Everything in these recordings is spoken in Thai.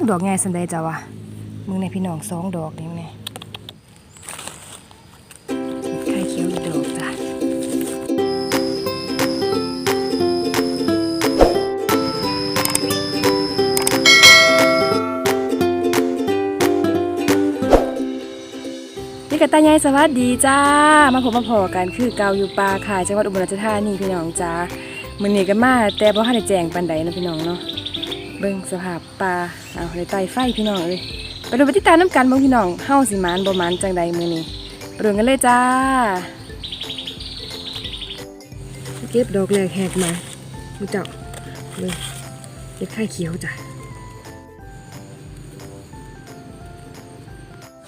กดอกไงสันใดจ้าวะมึงในพี่น้องสองดอกนี่มึงเนี่ยไข่เขียวดอกจ้ะนี่กระตายายสวัสดีจ้า มาพบมาพอกันคือเกาอยู่ปลาค่ะจังหวัดอุบลราชธานีพี่น้องจ้ามึงนี่กันมาแต่บ่ทันได้แจงปันใดนะพี่น้องเนาะ เบิ่งสภาพปลาเอาในไตไฟพี่น้องเอ้ยไปดูปฏิตามน้ำกันบิ่งพี่น้องเฮาสิมานบ่มานจังใดมือนี้ไปดูกันเลยจ้า เก็บดอกแรกแหกมาดูเจ้าเบิ่งเก็บไข่เขียวจ้ะ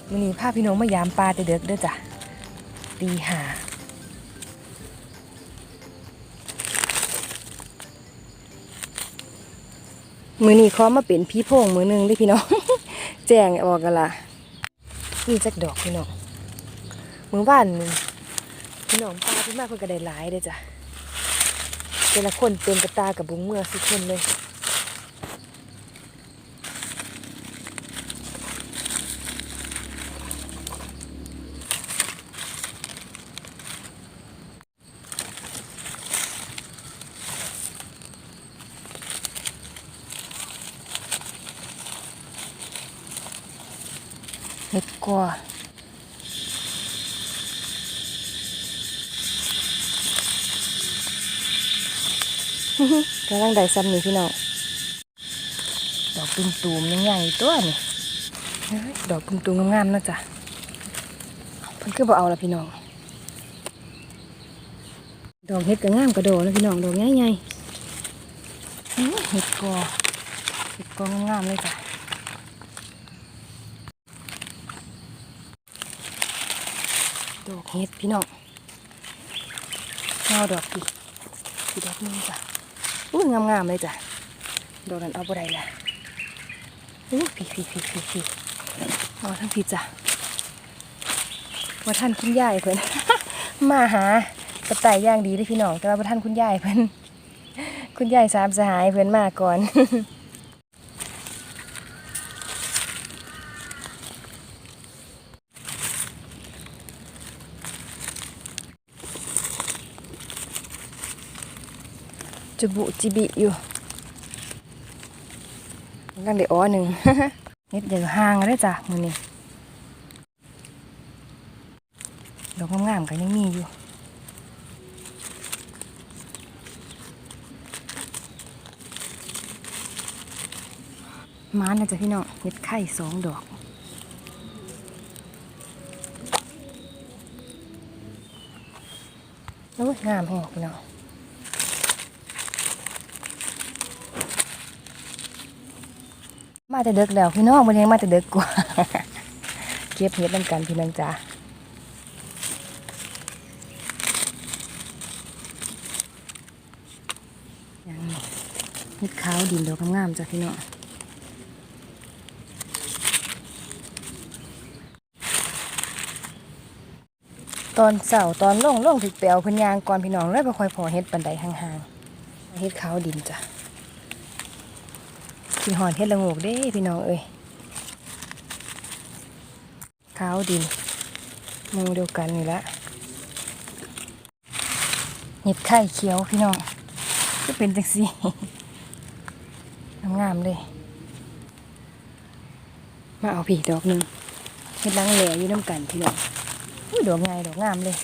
มือนี้พาพี่น้องมายามปลาแต่เด็กเด้อจ้ะตีหา มือนี้ขอมาเป็นพี่โพงมือหนึงได้พี่น้อง แจ้งออกกันละนี่จักดอกพี่น้องมือบ้านนึงพี่น้องปลาพี่มากคนก็ได้หลายเด้จ้ะแต่ละคนเต็มกระตากับบุ้งเมื่อสุดคนเลย กว่ากำลังได้ซ้ำนี่พี่น้องดอกตุ่มตูมๆใหญ่ๆตัวนี่ดอกตุ่มตูมๆงามๆนะจ๊ะเพิ่นคือบ่เอาละพี่น้อง ดอกเห็ดก็งามกระโดดนะพี่น้องดอกใหญ่ๆอื้อเห็ดกอเห็ดกองามๆเลยจ้ะ ดอก เห็ดพี่น้องเอาดอกดิอีดอกนึงจ้ะอู้งามๆเลยจ้ะดอกนั้นเอาบ่ได้ละอู้พี่พี่พี่พี่พี่เอาทั้งพี่จ้ะว่าท่านคุณยายเพิ่นมาหากระต่ายย่างดีเด้อพี่น้องแต่ว่าท่านคุณยายเพิ่นคุณยายสามสหายเพิ่นมาก่อน จุบุจิบิอยู่กันเดี๋ยวอ้อหนึ่งเฮ็ดเดี๋ยวห่างได้จ้ะมือนี้ดอกงามๆก็ยังมีอยู่ม้านนะจ๊ะพี่น้องเฮ็ดไข่สองดอกโอ้ยงามแฮงพี่น้อง มาแต่เด็กแล้วพี่น้องมันยังมาแต่เด็กกว่า เก็บเห็ดน้ำกันพี่น้องจ้าอย่างนี้เห็ดขาวดินดอกงามๆจ้ะพี่น้องตอนเสาร์ตอนล่งล่งถึกเปลวเพิ่นยางก่อนพี่น้องเลยไปคอยพอเห็ดปันไดห่างๆเห็ดขาวดินจ้ะ กินหอนเฮ็ดละงกเด้พี่น้องเอ้ยขาวดินมูเดียวกันนี่ละเห็ดไข่เขียวพี่น้องก็เป็นจังซี่งามๆเลย มาเอาผีดอกหนึ่งเห็ดลังแหล่อยู่น้ำกันพี่น้องอุ้ยดอกใหญ่ดอกงามเลย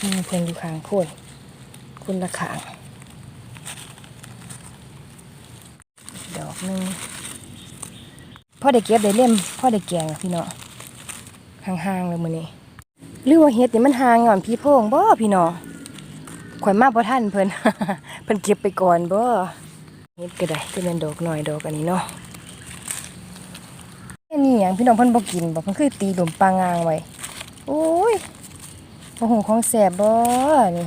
นี่เพิ่นอยู่ข้างโคน คุณละขางดอกหนึงพ่อได้เก็บได้เล่มพ่อได้แกงพี่เน้องห่างๆเลยมือนี้หรือว่าเฮ็ดนี่มันห่างย่อนพี่พงบ่พี่เน้องข่อยมาบ่ทันเพิ่นเพิ่นเก็บไปก่อนบ่เฮ็ดก็ได้จะเป็นดอกหน้อยดอกอันนี้เนาะอันนี้หยังพี่น้องเพิ่นบ่กินบ่เพิ่นคือตีดมปลางางไว้โอ้ยบ่ฮู้ของแซ่บบ่นี่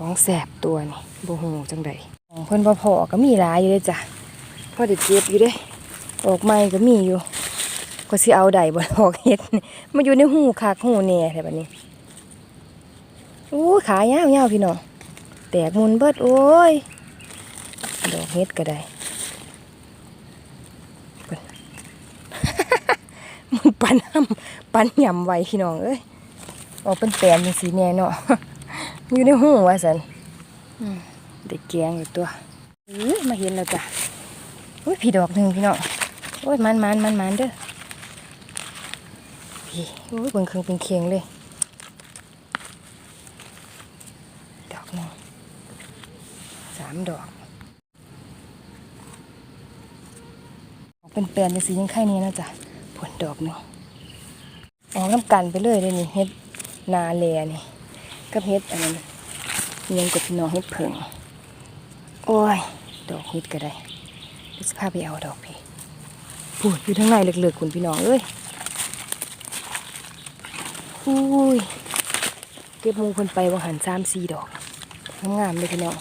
ของแสบตัวนี่บ่ฮู้จังใดของเพิ่นบ่พอก็มีหลายอยู่เด้จ้ะพอได้เก็บอยู่เด้ออกใหม่ก็มีอยู่ ก็สิเอาได้บ่ออกเฮ็ดนี่มาอยู่ในหูคักหูแหน่แท้บัดนี้อู้ขายาวๆพี่น้องแตกมุนเบิดโอ้ยดอกเฮ็ดก็ได้เพิ่นมันปันห้ำปันยำไว้พี่น้องเอ้ยออกเป็นแปลนจังสีแน่เนาะ อยู่ในหูว่าสันอืมได้แกงอยู่ตัวเอ้ยมาเห็นแล้วจ้ะอุ้ยพี่ดอกหนึ่งพี่น้องโอ้ยมันมันมันมันเด้อพี่โอ้ยเบิ่งเครื่องเป็นเคียงเลย ดอกหนึ่งสามดอกออกเป็นแปลนจังสียังไข่นี้นะจ๊ะผลดอกหนึ่งออกน้ำกันไปเลยเลยนี่เฮ็ดนาแลนี่ กับเฮ็ดอันนั้นเลี้ยงกับพี่น้องเฮ็ดเผิงโอ้ย ดอกเฮ็ดก็ได้เดี๋ยวจะพาไปเอาดอกพี่พูดอยู่ทั้งในเลือกๆคุณพี่น้องเอ้ยอุ้ย เก็บหมูเพิ่นไปว่าหันสามสี่ดอกงามๆเลยพี่น้อง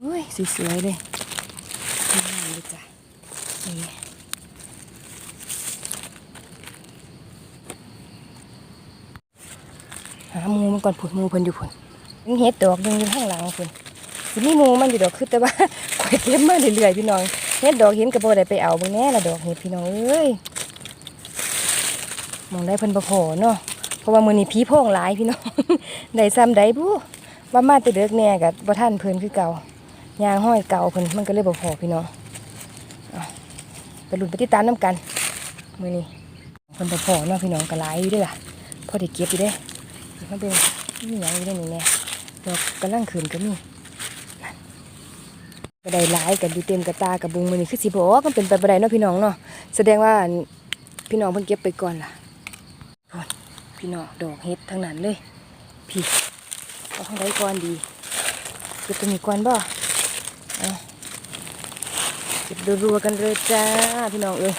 เฮ้ยสวยๆเลยงามเลยจ้ะนี่หาห มันก่อนผุดหมูเพิ่นอยู่พุ่นยังเห็ดดอกหนึงอยู่ข้างหลังพุ่นสิมีมูมันอยู่ดอกคือแต่ว่าข่อยเก็บมาเรื่อยๆพี่น้องเห็ดดอกเห็นกระโบได้ไปเอาบิ่งแน่ละดอกเห็ดพี่น้องเอ้ยมองได้เพิ่นบ่พอเนาะเพราะว่ามื้อนี้ผีโพงหลายพี่น้องได้ซ้ำใดผู้ว่ามาแต่เด็กแน่กับบ่ทันเพิ่นคือเก่ายางห้อยเก่าเพิ่นมันก็เลยบ่พอพี่น้องไปลุ้นไปติดตามนํกันมื้อนี้เพิ่นบ่พอเนาะพี่น้องก็หลายอยู่เด้อล่ะพอได้เก็บอยู่เด้ มันเป็นมีหยังอยู่ในนี้แน่ดอกกำลังขึ้นก็มีนั่นก็ได้หลายกันอยู่เต็มกระตากระบุงมื้อนี้คือสิบ่อกมันเป็นไปบ่ได้เนาะพี่น้องเนาะแสดงว่าพี่น้องเพิ่นเก็บไปก่อนล่ะพี่น้องดอกเห็ดทั้งนั้นเลยพี่เอาข้างใดก่อนดีเก็บตัวนี้ก่อนบ่เก็บรัวๆกันเลยจ้าพี่น้องเอ้ย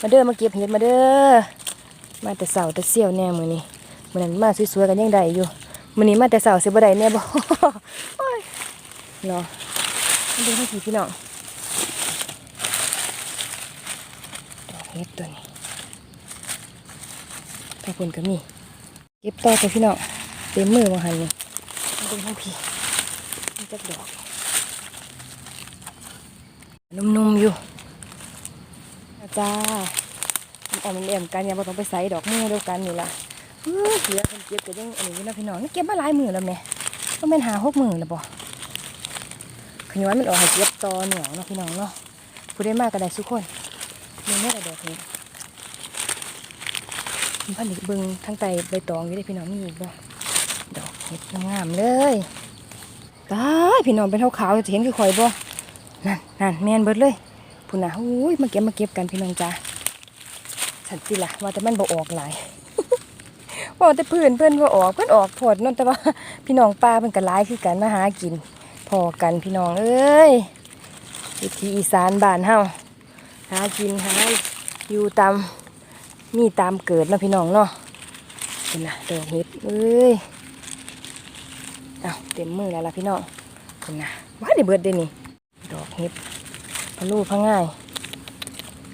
มาเด้อมาเก็บเห็ดมาเด้อมาแต่เสาแต่เสี่ยวแน่มือนี้ มันมาสวยๆกันยังได้อยู่มือนี้มาแต่สาวเสียบได้แน่บ่โอ้ยเนาะดูให้พี่พี่น้องดอกเห็ดตัวนี้ถ้าคนก็มีเก็บต่อไปพี่น้องเต็มมือมาหันนี่มาดูทั้พี่นี่จักดอกนุ่มๆอยู่นะจ้ามันออกมันแอมกันอย่าบ่ต้องไปใส่ดอกมือเดียวกันนี่ล่ะ เฮ้ยเหลือคนเก็บก็ยังอันนี้นะพี่น้องนี่เก็บมาหลายมือแล้วแม่ก็แม่นหาหกมือแล้วบ่ขย้อนมันออกให้เก็บตอเหนียวเนาะพี่น้องเนาะผู้ได้มากก็ได้ทุกคนมีแม่แต่ดอกนี้มันผลิตเบิงทั้งไตใบตองอยู่ได้พี่น้องมีอีกบ่ดอกเห็ดงามเลยตายพี่น้องเป็นขาวๆจะเห็นคือข่อยบ่นั่นนั่นแมนเบิดเลยพุ่นน่ะอุ้ยมาเก็บมาเก็บกันพี่น้องจ้าฉันสิล่ะว่าแต่มันบ่ออกหลาย ว่แต่เพื่อนเพื่อนบ่ออกเพื่อนออกผดนั่นแต่ว่าพี่น้องป้าเพิ่นก็หลายคือกันมาหากินพอกันพี่น้องเอ้ยวิถีอีสานบ้านเฮาหากินหาอยู่ตามมีตามเกิดนะพี่น้องเนาะเป็นนะดอกเห็ดเอ้ยเอาเต็มมือแล้วล่ะพี่น้องเป็นนะว่าได้เบิดเด้นี่ดอกเห็ดพะลูพะง่าย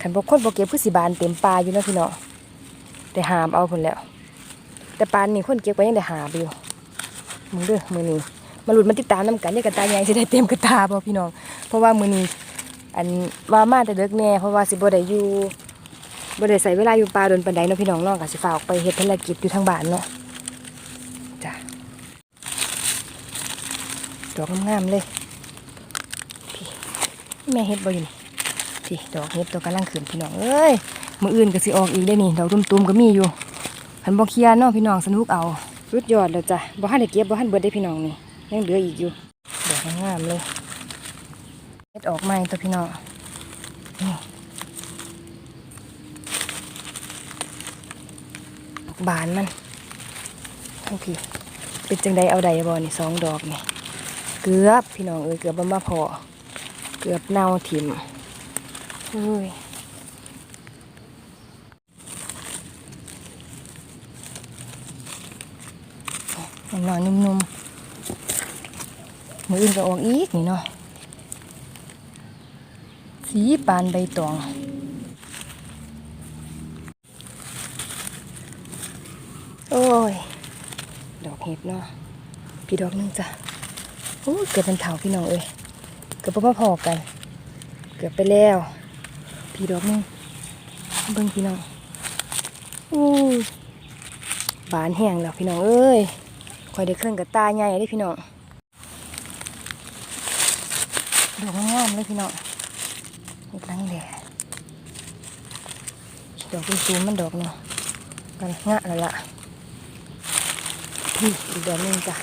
ขันบกคนบกเก็บพืชสิบานเต็มปลาอยู่นะพี่น้องแต่หามเอาผลแล้ว แต่ปานนี่คนเก็บไว้ยังได้หาไปอยู่มือเด้อมือนี้มาหลุดมาติดตามน้ำกันเนี่ยกระตายใหญ่จะได้เต็มกระตาบ่พี่น้อง เพราะว่ามือนี้อันว่ามาแต่เด็กแน่เพราะว่าสิบ่ได้อยู่บ่ได้ใส่เวลาอยู่ป่าโดนปันไดเนาะพี่น้องเนาะก็สิฝาออกไปเฮ็ดภารกิจอยู่ทางบ้านเนาะจ้ะดอกงามๆเลยพี่แม่เฮ็ดบ่อยู่นี่พี่ดอกเฮ็ดตัวกำลังขึ้นพี่น้องเอ้ยมืออื่นก็สิออกอีกได้นี่ดอกตุ้มๆก็มีอยู่ คันบ่เคลียร์เนาะพี่น้องสนุกเอาสุดยอดแล้วจ้ะบ่ทันได้เก็บบ่ทันเบิดได้พี่น้องนี่ยังเหลืออีกอยู่ดอกงามๆเลยเฮ็ดออกใหม่ตัวพี่น้องนี่บานมันโอเคเป็นจังใดเอาใดบอนี่สองดอกนี่เกือบพี่น้องเอ้ยเกือบบ่มาพอเกือบเน่าถิ่มเฮ้ย นอนนุ่มๆมืออื่นก็ออกอีกนี่เนาะสีปานใบตองโอ้ย ดอกเห็ดเนาะพี่ดอกนึงจ้ะโอ้เกือบเป็นเถาพี่น้องเอ้ยเกือบพ่อพอกัน เกือบไปแล้ว พี่ดอกนึงเบิ่งพี่น้องอู้บานแห้งแล้วพี่น้องเอ้ย คอยได้เครื่องกับตาใหญ่ได้พี่น้องดอกงามเลยพี่น้องอีกครั้งแหละดอกเป็นซูมมันดอกเนาะกันงะแล้วล่ะพี่อีกดอกนึงจ้ะ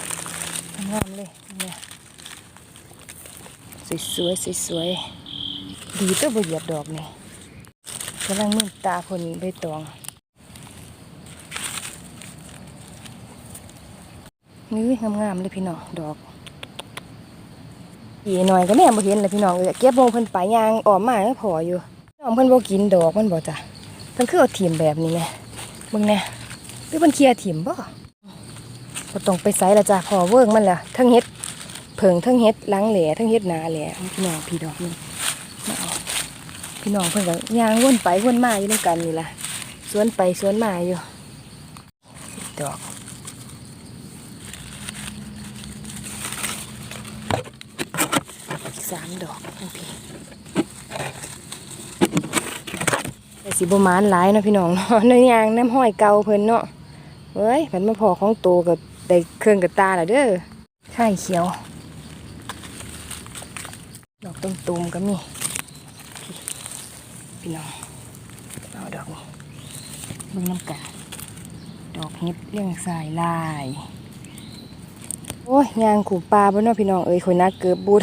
งามเลยเนี่ยสวยๆสวยๆดีตัวบเหยียบดอกนี่กำลังมืดตาคนใบตอง นี่งามๆเลยพี่น้องดอกอีหน่อยก็แน่บ่เห็นเลยพี่น้องเอ้ยเก็บโมงเพิ่นไปยยางออกมาแล้วพออยู่น้องเพิ่นบ่กินดอกมันบ่จ้ะเพิ่นคือเอาถิ่มแบบนี้แหม่เบิ่งแน่หรือเพิ่นเคลียร์ถิ่มบ่บ่ต้องไปไสละจ้ะพอเวิร์กมันล่ะทั้งเฮ็ดเผิงทั้งเฮ็ดหลังแหล่ทั้งเฮ็ดหนาแหล่พี่น้องพี่ดอกนี่มาเอาพี่น้องเพิ่นก็ยางวนไปวนมาอยู่นำกันนี่ล่ะสวนไปสวนมาอยู่ดอก อีก สามดอกทั้งพี่แต่สีบหมานหลายนะพี่น้องเนาะเนื้อยางน้ำห้อยเก่าเพิ่นเนาะเว้ยมันมาพอของโตกับได้เครื่องกับตาและเด้อไข่เขียว ดอกต้มตูมๆก็มี พี่น้องเอาดอกนี้เบิ่งน้ำกันดอกเห็ดเลี้ยงสายลายโอ้ยยางขู่ปลาบ่เนาะพี่น้องเอ้ยคนนักเกือบบูด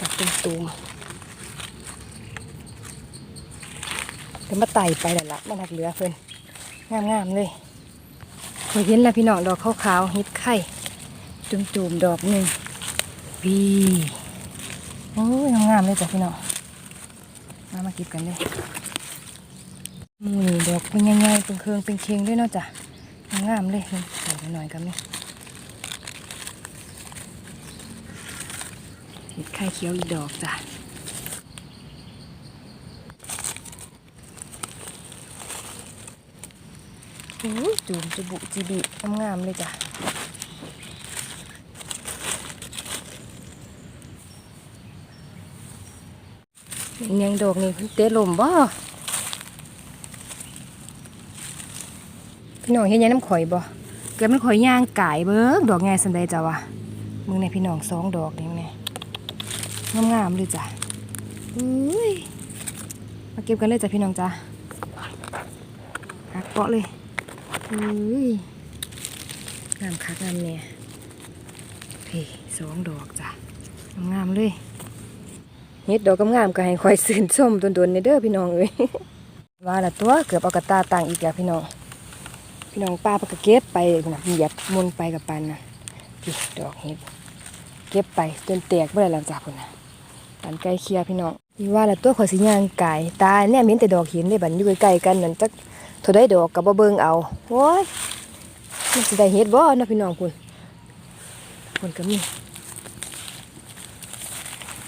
ตัด เป็นตูมเดี๋ยวมาไต่ไปแล้วละมันหักเหลือเพิ่นงามๆเลยเคยเห็นแล้วพี่น้องดอกขาวๆเฮ็ดไข่จุ่มๆดอกหนึ่งวีโอ้ยงามเลยจ้ะพี่น้องมามาเก็บกันเลยมือนี่ดอกเป็นยังไงเป็นเครืองเป็นเคียงด้วยเนาะจ้ะงามเลยใส่หน่อยก็มีเห็ด ไข่เขียวอีกดอกจ้ะโอ้จูมจุบุจีบีงามๆเลยจ้ะยังดอกนี่เพิ่เตะลมบ่พี่น้องเห็นยังน้ำข่อยบ่เกิดมันข่อยย่างไก่เบิ้งดอกไงสันใดจ้ะวะมึงในพี่น้องสองดอกนี่ งในงามๆเลยจ้ะอุ้ยมาเก็บกันเลยจ้ะพี่น้องจ้ะคักเปาะเลยอุ้ยงามคักงามเนี่ยพี่สองดอกจ้ะงามๆเลยเฮ็ดดอกงามก็ให้ข่อยสื่นส้มตนๆในเด้อพี่น้องเอ้ยว่าละตัวเกือบเอากระตาต่างอีกแล้วพี่น้องพี่น้องป้าเพิ่นก็เก็บไปนะเหยียบมุนไปกับปันนะดอกเห็ดเก็บไปจนแตกบ่อได้หลังจากพุ่นนะ ปันใกลเคลียพี่น้องนี่ว่าแล้วตัวข่อยสิย่างไก่ตาเนี่ยมีแต่ดอกเห็นได้บัดอยู่ใกล้ๆกันนั่นจักเท่าได้ดอกก็บ่เบิ่งเอาโอ้ยมันสิได้เฮ็ดบ่นะพี่น้องพุ่นพุ่นก็มี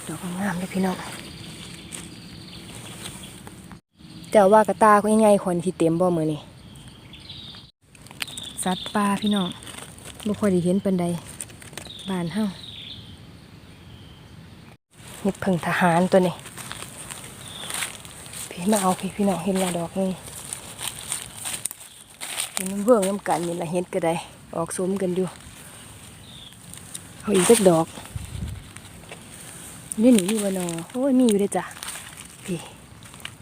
ดอกงามเลยพี่น้องเจ้าว่ากระตาก็ยังไงคนที่เต็มบ่มือนี้สัตว์ป่าพี่น้องบ่ค่อยได้เห็นปานใดบานเฮา เห็ดเพิ่งทหารตัวนี้ พี่มาเอาพี่พี่น้องเห็นละดอกนี่เห็นมันเบิ่งน้ำกันนี่ละเห็ดก็ได้ ออกซุ้มกันอยู่เอาอีกสักดอกนี่หนีอยู่วะนอโอ้ยมีอยู่เด้อจ้ะพี่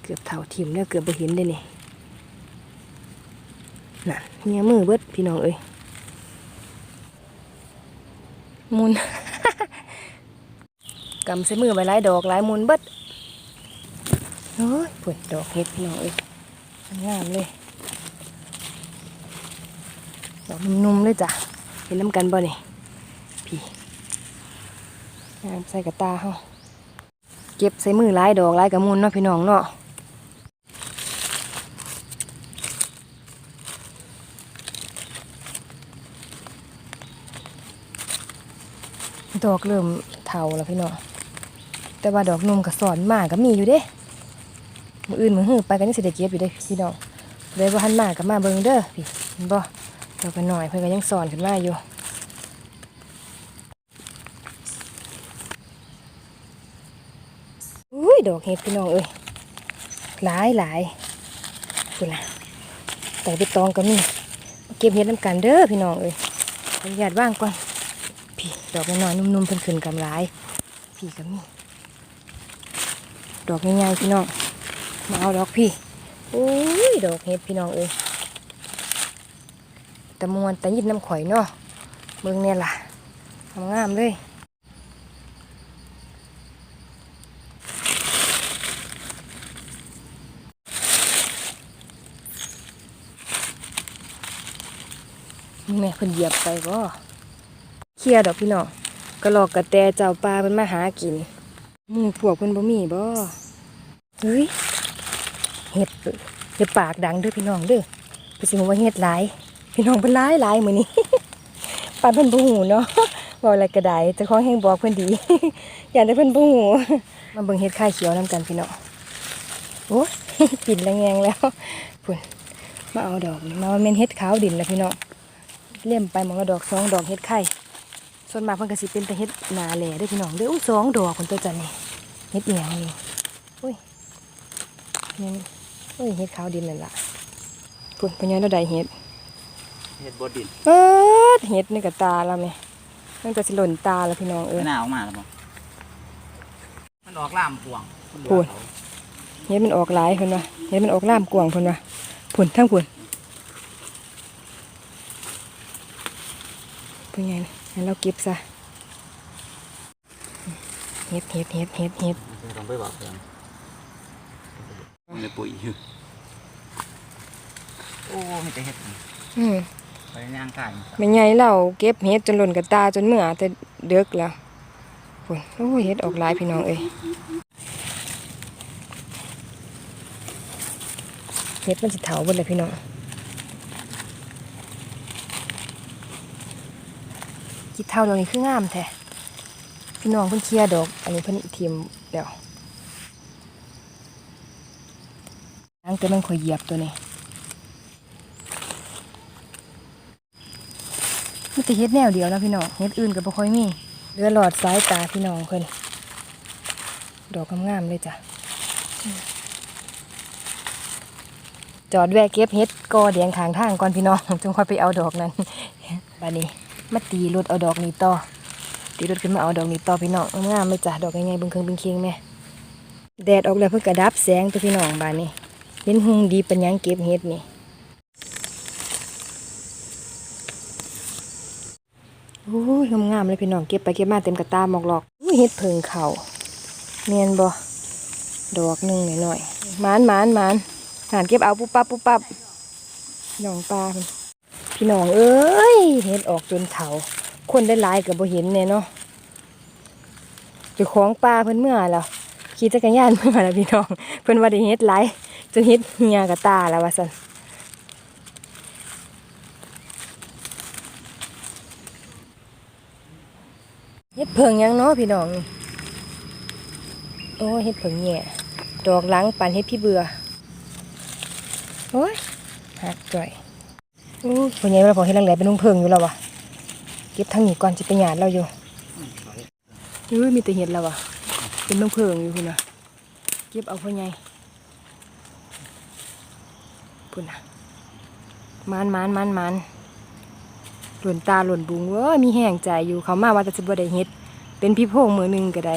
เกือบเท่าทิมแล้วเกือบไปเห็นได้นี่น่ะเมียมือเบิดพี่น้องเอ้ยมุน กำใส่มือไปหลายดอกหลายมุนเบิดโอ้ยผุดดอกเห็ดพี่น้องเอ้ยงามเลย ดอกนุ่มๆเลยจ้ะเห็นน้ำกันบ่นี่พี่งามใส่กระตาเฮาเก็บใส่มือหลายดอกหลายกระมุนเนาะพี่น้องเนาะดอกเริ่มเทาแล้วพี่น้อง แต่ว่าดอกนมกับสอนมากก็มีอยู่เด้มืออื่นมือหื้อไปกันนี่สิได้เก็บอยู่เด้พี่น้องเลยบ่ทันมากกับมาเบิ่งเด้อพี่บ่ดอกกันหน่อยเพิ่นก็ยังสอนขึ้นมาอยู่อุ้ยดอกเห็ดพี่น้องเอ้ยหลายหลายคุณน่ะแต่ไปตองก็มีเก็บเห็ดน้ำกันเด้อพี่น้องเอ้ยขออนุญาตว่างก่อนพี่ดอกน้อยๆนุ่มๆเพิ่นขึ้นกำหลายพี่ก็มี ดอกใหญ่ๆพี่น้อง มาเอาดอกพี่โอ้ยดอกเห็ดพี่น้องเอ้ยตะมวนตะยิบน้ำข่อยเนาะเบิ่งเนี่ยล่ะงามเลยแม่เพิ่นเหยียบไปบ่เคลียร์ดอกพี่น้องกระหลอกกระแตเจ้าปลาเพิ่นมาหากิน หมู่พวกเพิ่นบ่มีบ่เฮ้ยเห็ดเด้ออย่าปากดังเด้อพี่น้องเด้อไปสิว่าเห็ดหลาย พี่น้องเพิ่นหลายหลายมื้อนี้ปานเพิ่นบ่ฮู้เนาะเว้าอะไรก็ได้เจ้าของแห่งบอกเพิ่นดี อย่าได้เพิ่นบ่ฮู้มาเบิ่งเห็ดไข่เขียวนํกันพี่น้องโอ้ปิ่นแรงแงงแล้วพุ่นมาเอาดอกมาว่าแม่นเห็ดขาวดินแล้วพี่น้องเล่มไปหมองละดอกสองดอกเห็ดไข่ ส่วนมากเพิ่นก็สิเป็นแต่เฮ็ดหนาแหล่เด้อพี่น้องเด้ออุ้ยสองดอกคนตัวจันนี่เฮ็ดอีหยังนี่อุ้ยนี่อุ้ยเฮ็ดขาวดินนั่นล่ะพุ่นพญาเราได้เฮ็ดเห็ดบดดินเอิดเฮ็ดนี่ก็ตาแล้วแม่มันก็สิหล่นตาแล้วพี่น้องเอ้ยไม่น่าออกมาแล้วมั้งมันออกล่ามพวงมันเหลือพูดเขาเฮ็ดมันออกหลายเพิ่นว่าเฮ็ดมันออกล่ามกวางเพิ่นว่าพุ่นทั้งพุ่นเป็นไงนะ ให้เราเก็บซะเฮ็ดเฮ็ดเฮ็ดเฮ็ดเฮ็ดต้องไปบอกเพื่อนมันเลยปุ๋ยอยู่โอ้ไม่แต่เห็ดอืมไปย่างกายไม่ไงเราเก็บเฮ็ดจนหล่นกระตาจนเมื่อแต่เดึกแล้วพุ่นโอ้ยเฮ็ดออกหลายพี่น้องเอ้ยเฮ็ดมันสิเถาเบิดเลยพี่น้อง คิดเท่าดอกนี้คืองามแท้พี่น้องเพิ่นเคลียดอก อันนี้เพิ่นเทียมเดี๋ยวอังเกิดมันข่อยเหยียบตัวนี้มีแต่เฮ็ดแนวเดียวแล้วพี่น้องเฮ็ดอื่นก็บ่ค่อยมีเหลือหลอดสายตาพี่น้องเพิ่นดอกงามๆเลยจ้ะจอดแวะเก็บเฮ็ดกอแดงขางทางก่อนพี่น้องจึงค่อยไปเอาดอกนั้นบัดนี้ มาตีรถเอาดอกนี้ต่อ ตีรถขึ้นมาเอาดอกนี้ต่อพี่น้องงามเลยจ้ะดอกใหญ่ๆบิ่งเคืองบิ่งเคียงแม่แดดออกแล้วเพิ่นก็ดับแสงตัวพี่น้องบาดนี้เห็นหุงดีปัญญังเก็บเฮ็ดนี่โอ้ยงามเลยพี่น้องเก็บไปเก็บมาเต็มกระตาหมอกหลอกอุ้เฮ็ดเพิงเขาเนียนบ่ดอกหนึ่งหน่อยๆหมานมานหมานหานเก็บเอาปุ๊บปั๊บปุ๊บปั๊บพี่องปลาเพิ่น พี่น้องเอ้ยเฮ็ดออกจนเขาคนได้หลายกับบ่เห็นแน่เนาะจ้าของปลาเพิ่นเมื่อแล้วขี่จักรยานเมื่อแล้วพี่น้อง เพิ่นว่าได้เฮ็ดหลายจนเฮ็ดเหียกระตาแล้วว่าซั่นเฮ็ดเพิงยังเนาะพี่น้องโอ้เฮ็ดเพิงแย่ดอกหลังปานเฮ็ดพี่เบื่อโอ้ยหักจ่อย อ้ยพ่อใหญ่เราพอเฮ็ดหลังแหลเป็นนุ่งเพิงอยู่แล้ววะเก็บทางนี้ก่อนสิไปหยาดเราอยู่เอ้ยมีแต่เห็ดแล้ววะเป็นนุ่งเพิงอยู่พุ่นะเก็บเอาพ่อใหญ่พุ่นน่ะมานมานมานมานหล่นตาหล่นบุงเว้ยมีแห้งใจอยู่เขามาว่าจะสิบ่ได้เฮ็ด เป็นพี่โพงมือหนึ่งก็ได้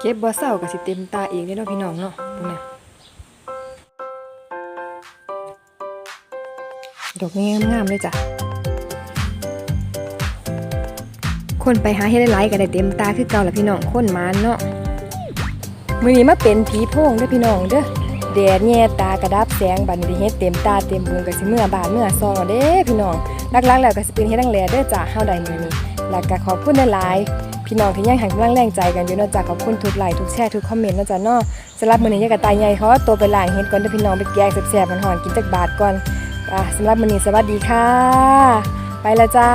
เก็บบ่เศร้าก็สิเต็มตาเองเด้เนาะพี่น้องเนาะพุ่นน่ ดอกนี้งามๆเลยจ้ะ คนไปหาเฮ็ดหลายๆก็ได้เต็มตาคือเก่าละพี่น้องคนมานเนาะมือนี้มาเป็นผีโพงเด้อพี่น้องเด้อแดดแย่ตากระดับแสงบัดนี้ได้เฮ็ดเต็มตาเต็มบุงก็สิเมื่อบานเมื่อซองเด้พี่น้องหลักๆแล้วก็สิเป็นเฮ็ดดังแลเด้อจ้าเฮาได้มื้อนี้แล้วก็ขอบคุณหลายๆพี่น้องที่ยังให้กำลังแรงใจกันอยู่นาะจ้าขอบคุณทุกไลค์ทุกแชร์ทุกคอมเมนต์นาะจ้าเนาะสำหรับมื้อนี้ยายกระตายใหญ่เขาตัวไปล้างเฮ็ดก่อนเด้อพี่น้องไปแกงแซ่บๆหอนๆกินจักบาทก่อน สำหรับวันนี้สวัสดีค่ะ ไปละจ้า